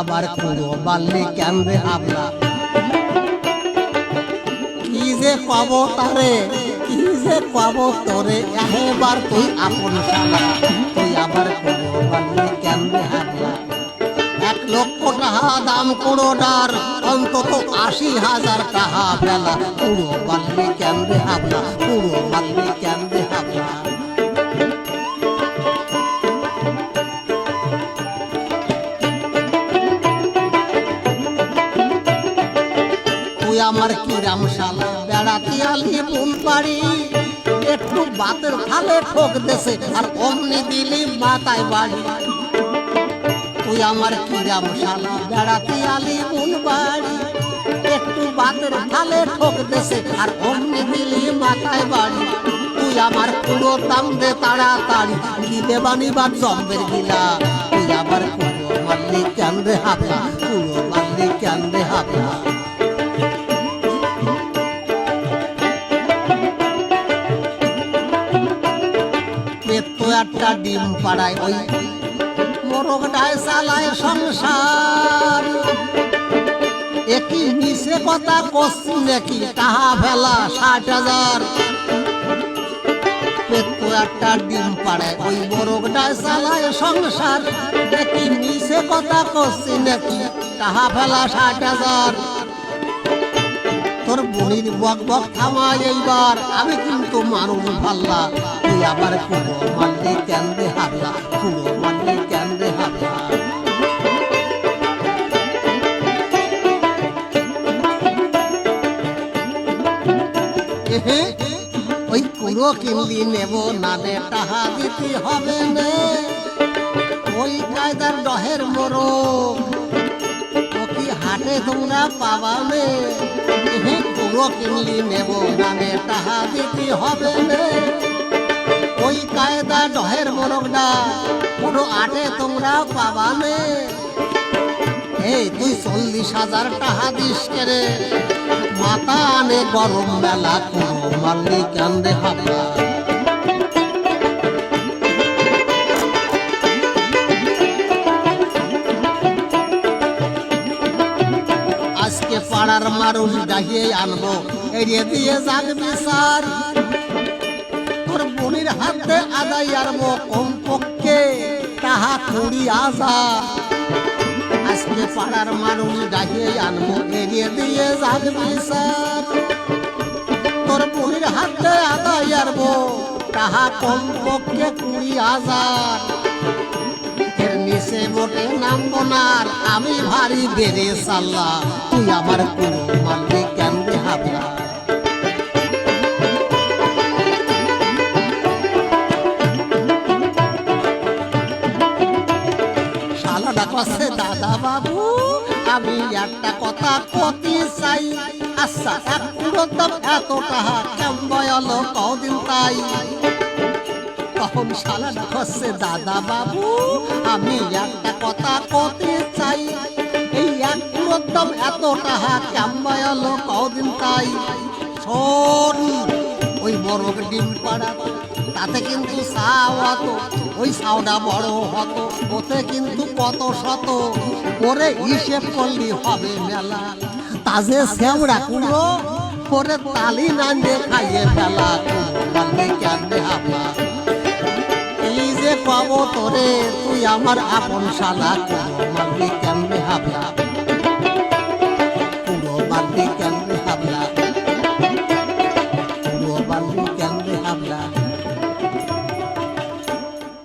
আবার কুড়ো বাল্লি কেন রে হাবলা কি যে কব তারে, কি যে কব তোরে এবার তুই আপন শালা। তুই আবার কুড়ো বাল্লি কেন রে হাবলা এক লক্ষ টাকা দাম কুড়োটার অন্তত আশি হাজার টাকা বেলা। পুরো বাল্লি কেন রে হাবলা পুরো বাল্লি কেন রে হাবলা আমার কিরাম শালা। বেড়াতে আলি বুন বাড়ি। একটু বাতের খালে ঠোক দেছে, আর অমনি দিলি মাথায় বাড়ি। তুই আমার কিরাম শালা বেড়াতে আলি বুন বাড়ি। একটু বাতের খালে ঠোক দেছে, আর অমনি দিলি মাথায় বাড়ি। তুই আমার পুরো দাম দে তাড়াতাড়ি, কি দেবানি বা জম্বের গিলা। তুই আবার পুরো মারলি কেন রে হাতা পুরো মারলি কেন রে হাপলা একটা ডিম পাড়ায় ওই মোরগটায় চালায় সংসার। একই নিচে কথা কষছি নাকি টাহা ফেলা ষাট হাজার। একটা ডিম পাড়ায় ওই মোরগটায় চালায় সংসার। একই মিশে কথা কষছি নাকি টাহা ফেলা ষাট হাজার। তোর বনির বক বক থামা এইবার। আমি কিন্তু মানুষ ভাল্লা। তুই আবার কুড়ো মারলি কেন রে হাবলা কুড়ো মারলি কেন রে হাবলা ওই কুড়ো কিনলি নেব না নে টাহা দিতে হবে নে। ওই কায়দার ডহের মোরগ কি হাটে তোমরা পুরো কিনলি নেব নামে দিতে হবে ওই কায়দা ডহের মোরগডা পুরো আটে তোমরা পাবা নে এই তুই চল্লিশ হাজার টাকা দিস কেরে মাথা আনে গরম মেলা কোনো মারলি কান্দে হাবলা আজকে পাড়ার মানুষ ডাকিয়ে আনব। এড়িয়ে দিয়ে যাক বিচার। তোর বোনের হাতে আদায় আনব কম পক্ষে তাহা কুড়ি হাজার। আজকে পাড়ার মানুষ ডাকিয়ে আনব, এড়িয়ে দিয়ে যাক বিচার। তোর বোনের হাতে আদায় আনব তাহা কম পক্ষে কুড়ি হাজার। নিচে মোটে নামবো না আমি ভারী বেড়ে সাল্লা আমার কোনো হাবলা? দাদা বাবু আমি একটা কথা কতি চাই। আচ্ছা এক এত কদিন তাই? তখন শালাটা হচ্ছে দাদা বাবু আমি একটা কথা কতে চাই। এক পুরোদম এত টাকা কেমন কদিন তাই। শোন, ওই বড় ডিম পাড়া, তাতে কিন্তু সাও হতো ওই সাওটা বড় হতো, ওতে কিন্তু কত শত। করে হিসেব করলি হবে মেলা তাজে শ্যামড়া কুড়ো করে তালি না খাইয়ে ফেলা কুড়ো কেন হাবলা এই যে পাবো তোরে, তুই আমার আপন শালা মারবি কেমনে হাবলা